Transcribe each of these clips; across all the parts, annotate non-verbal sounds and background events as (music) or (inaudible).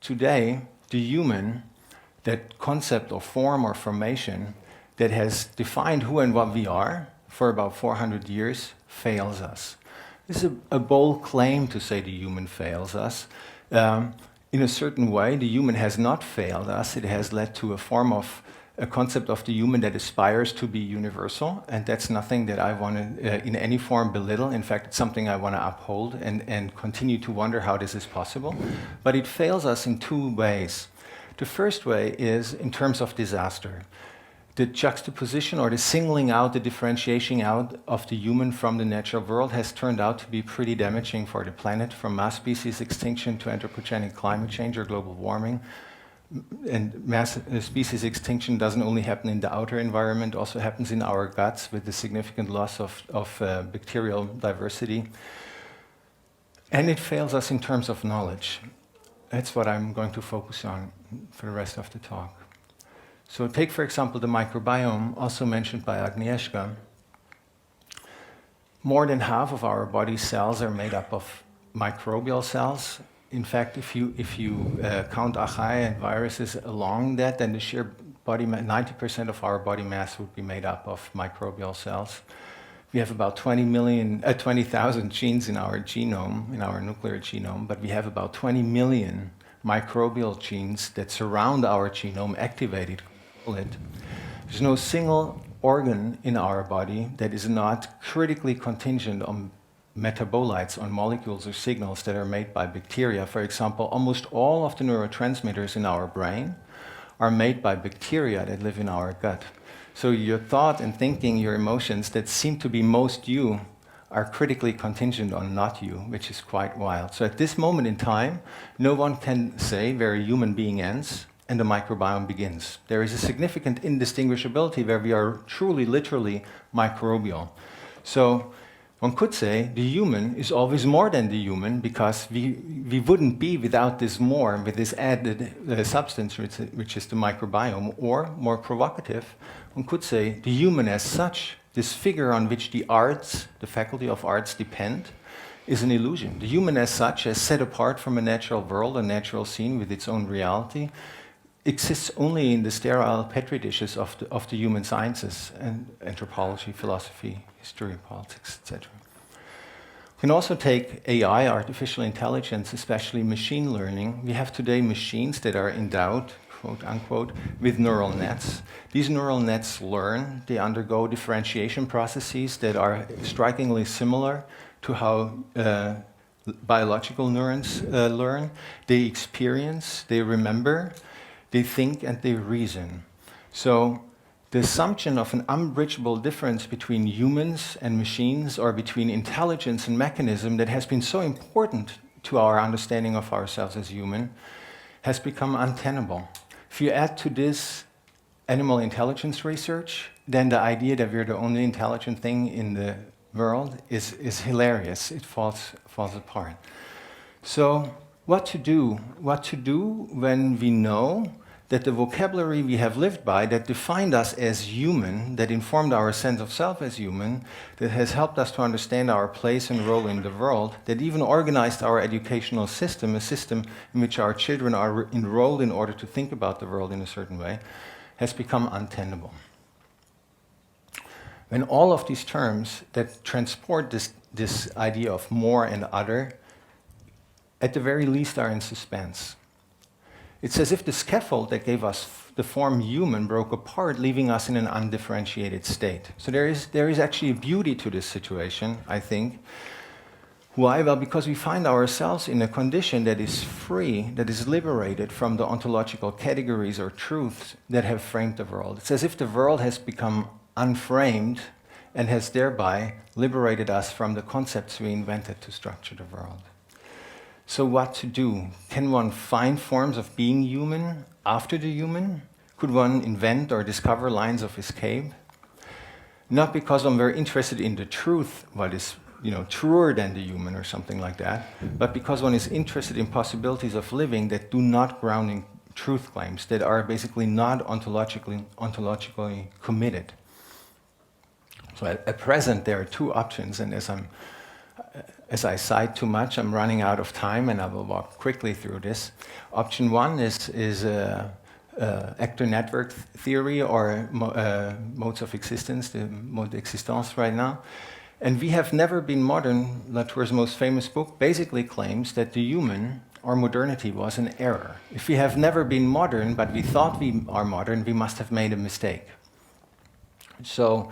today, the human, that concept of form or formation that has defined who and what we are for about 400 years, fails us. This is a, a bold claim to say the human fails us. Um, in a certain way, the human has not failed us. It has led to a form of a concept of the human that aspires to be universal, and that's nothing that I want to, uh, in any form, belittle. In fact, it's something I want to uphold and, and continue to wonder how this is possible. But it fails us in two ways. The first way is in terms of disaster. The juxtaposition or the singling out, the differentiation out of the human from the natural world has turned out to be pretty damaging for the planet, from mass species extinction to anthropogenic climate change or global warming and mass uh, species extinction doesn't only happen in the outer environment, also happens in our guts with the significant loss of, of uh, bacterial diversity. And it fails us in terms of knowledge. That's what I'm going to focus on for the rest of the talk. So take, for example, the microbiome, also mentioned by Agnieszka. More than half of our body cells are made up of microbial cells, in fact, if you, if you uh, count archaea and viruses along that, then the sheer body, 90% of our body mass would be made up of microbial cells. We have about 20 million, uh, 20,000 genes in our genome, in our nuclear genome, but we have about 20 million microbial genes that surround our genome, activated. It. There's no single organ in our body that is not critically contingent on metabolites on molecules or signals that are made by bacteria. For example, almost all of the neurotransmitters in our brain are made by bacteria that live in our gut. So your thought and thinking, your emotions that seem to be most you are critically contingent on not you, which is quite wild. So at this moment in time, no one can say where a human being ends and the microbiome begins. There is a significant indistinguishability where we are truly, literally microbial. So one could say the human is always more than the human because we, we wouldn't be without this more, with this added uh, substance, which, which is the microbiome. Or, more provocative, one could say the human as such, this figure on which the arts, the faculty of arts depend, is an illusion. The human as such, as set apart from a natural world, a natural scene with its own reality, exists only in the sterile petri dishes of the, of the human sciences and anthropology, philosophy, history, politics, etc. We can also take AI, artificial intelligence, especially machine learning. We have today machines that are endowed, quote unquote, with neural nets. These neural nets learn, they undergo differentiation processes that are strikingly similar to how uh, biological neurons uh, learn. They experience, they remember, they think, and they reason. So the assumption of an unbridgeable difference between humans and machines or between intelligence and mechanism that has been so important to our understanding of ourselves as human has become untenable. If you add to this animal intelligence research, then the idea that we're the only intelligent thing in the world is, is hilarious. It falls, falls apart. So, what to do? What to do when we know that the vocabulary we have lived by that defined us as human, that informed our sense of self as human, that has helped us to understand our place and role in the world, that even organized our educational system, a system in which our children are enrolled in order to think about the world in a certain way, has become untenable. When all of these terms that transport this, this idea of more and other, at the very least, are in suspense it's as if the scaffold that gave us the form human broke apart, leaving us in an undifferentiated state. So there is, there is actually a beauty to this situation, I think. Why? Well, because we find ourselves in a condition that is free, that is liberated from the ontological categories or truths that have framed the world. It's as if the world has become unframed and has thereby liberated us from the concepts we invented to structure the world. So, what to do? Can one find forms of being human after the human? Could one invent or discover lines of escape? Not because I'm very interested in the truth, what is you know, truer than the human or something like that, but because one is interested in possibilities of living that do not ground in truth claims, that are basically not ontologically, ontologically committed. So at, at present, there are two options, and as I'm as I cite too much, I'm running out of time and I will walk quickly through this. Option one is, is uh, actor network theory or mo uh, modes of existence, the mode d'existence right now. And we have never been modern. Latour's most famous book basically claims that the human or modernity was an error. If we have never been modern, but we thought we are modern, we must have made a mistake. So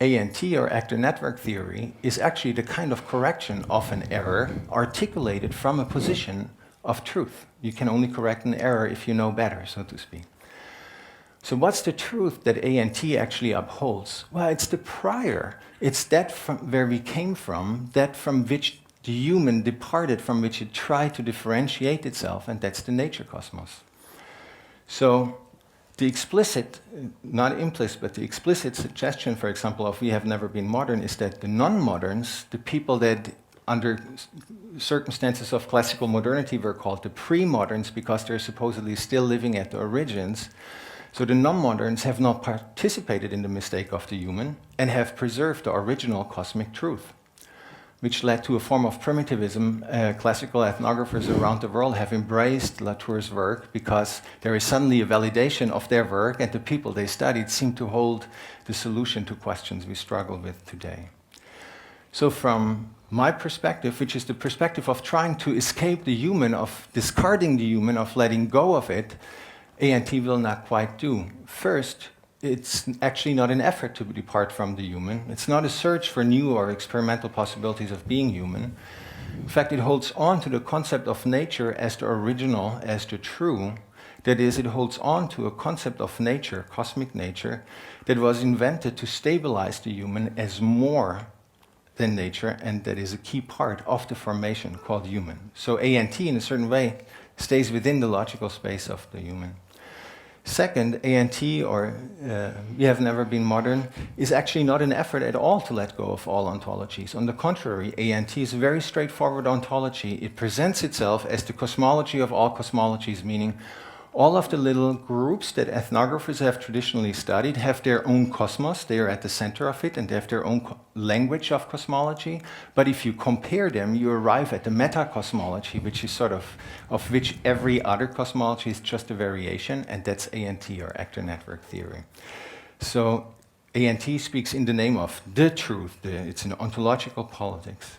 ANT or actor network theory is actually the kind of correction of an error articulated from a position of truth. You can only correct an error if you know better, so to speak. So what's the truth that ANT actually upholds? Well, it's the prior. It's that from where we came from, that from which the human departed, from which it tried to differentiate itself, and that's the nature cosmos. So the explicit, not implicit, but the explicit suggestion, for example, of we have never been modern is that the non moderns, the people that under circumstances of classical modernity were called the pre moderns because they're supposedly still living at the origins. So the non moderns have not participated in the mistake of the human and have preserved the original cosmic truth which led to a form of primitivism. Uh, classical ethnographers around the world have embraced Latour's work because there is suddenly a validation of their work, and the people they studied seem to hold the solution to questions we struggle with today. So, from my perspective, which is the perspective of trying to escape the human, of discarding the human, of letting go of it, ANT will not quite do. First, it's actually not an effort to depart from the human. It's not a search for new or experimental possibilities of being human. In fact, it holds on to the concept of nature as the original, as the true. That is, it holds on to a concept of nature, cosmic nature, that was invented to stabilize the human as more than nature, and that is a key part of the formation called human. So, ANT, in a certain way, stays within the logical space of the human. Second, ANT, or uh, We Have Never Been Modern, is actually not an effort at all to let go of all ontologies. On the contrary, ANT is a very straightforward ontology. It presents itself as the cosmology of all cosmologies, meaning all of the little groups that ethnographers have traditionally studied have their own cosmos. They are at the center of it and they have their own language of cosmology. But if you compare them, you arrive at the metacosmology, which is sort of of which every other cosmology is just a variation, and that's ANT or actor network theory. So ANT speaks in the name of the truth. The, it's an ontological politics.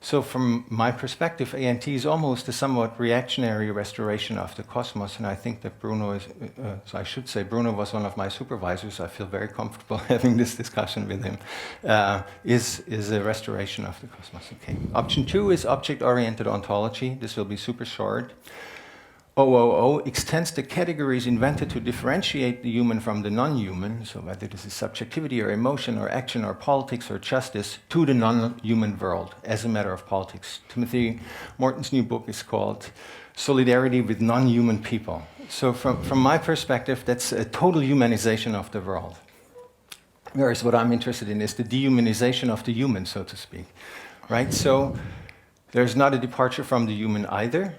So, from my perspective, ANT is almost a somewhat reactionary restoration of the cosmos, and I think that Bruno is, uh, so I should say, Bruno was one of my supervisors. I feel very comfortable (laughs) having this discussion with him. Uh, is, is a restoration of the cosmos. Okay. Option two is object oriented ontology. This will be super short. OOO extends the categories invented to differentiate the human from the non human, so whether this is subjectivity or emotion or action or politics or justice, to the non human world as a matter of politics. Timothy Morton's new book is called Solidarity with Non Human People. So, from, from my perspective, that's a total humanization of the world. Whereas what I'm interested in is the dehumanization of the human, so to speak. Right? So, there's not a departure from the human either.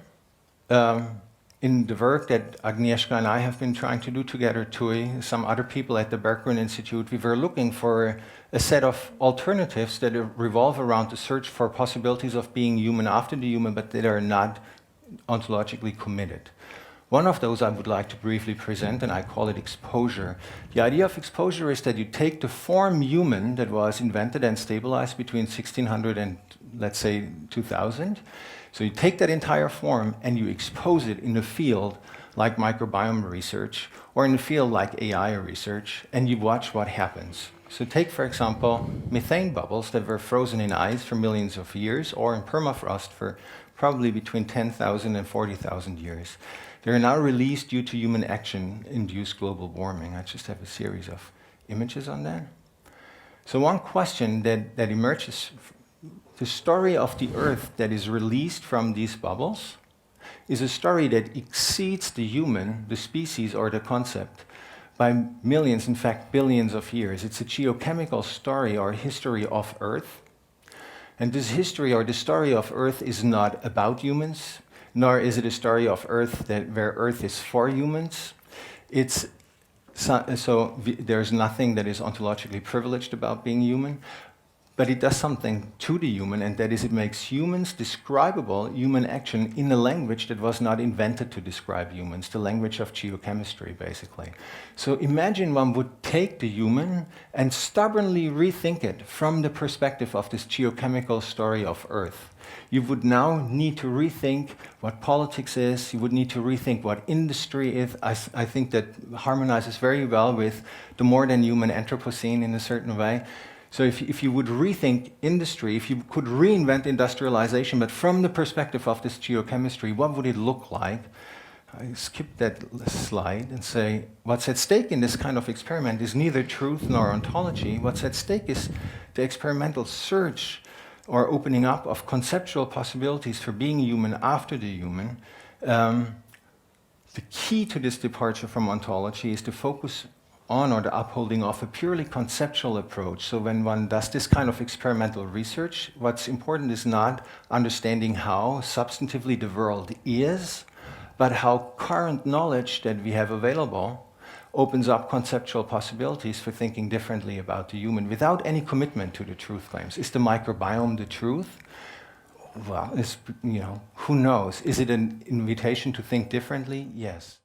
Um, in the work that Agnieszka and I have been trying to do together, Tui, uh, some other people at the Berggruen Institute, we were looking for a set of alternatives that revolve around the search for possibilities of being human after the human, but that are not ontologically committed. One of those I would like to briefly present, and I call it exposure. The idea of exposure is that you take the form human that was invented and stabilized between 1600 and, let's say, 2000, so you take that entire form and you expose it in a field like microbiome research or in a field like AI research, and you watch what happens. So take, for example, methane bubbles that were frozen in ice for millions of years or in permafrost for probably between 10,000 and 40,000 years. They are now released due to human action induced global warming. I just have a series of images on that. So one question that, that emerges the story of the earth that is released from these bubbles is a story that exceeds the human, the species, or the concept by millions, in fact, billions of years. It's a geochemical story or history of Earth. And this history or the story of Earth is not about humans, nor is it a story of Earth that, where Earth is for humans. It's so, so there's nothing that is ontologically privileged about being human, but it does something to the human, and that is it makes humans describable, human action, in a language that was not invented to describe humans, the language of geochemistry, basically. So imagine one would take the human and stubbornly rethink it from the perspective of this geochemical story of Earth. You would now need to rethink what politics is, you would need to rethink what industry is. I, I think that harmonizes very well with the more than human Anthropocene in a certain way. So if, if you would rethink industry, if you could reinvent industrialization, but from the perspective of this geochemistry, what would it look like? I skip that slide and say, what's at stake in this kind of experiment is neither truth nor ontology. What's at stake is the experimental search or opening up of conceptual possibilities for being human after the human. Um, the key to this departure from ontology is to focus on or the upholding of a purely conceptual approach. So when one does this kind of experimental research, what's important is not understanding how substantively the world is, but how current knowledge that we have available opens up conceptual possibilities for thinking differently about the human without any commitment to the truth claims. Is the microbiome the truth? Well, you know, who knows? Is it an invitation to think differently? Yes.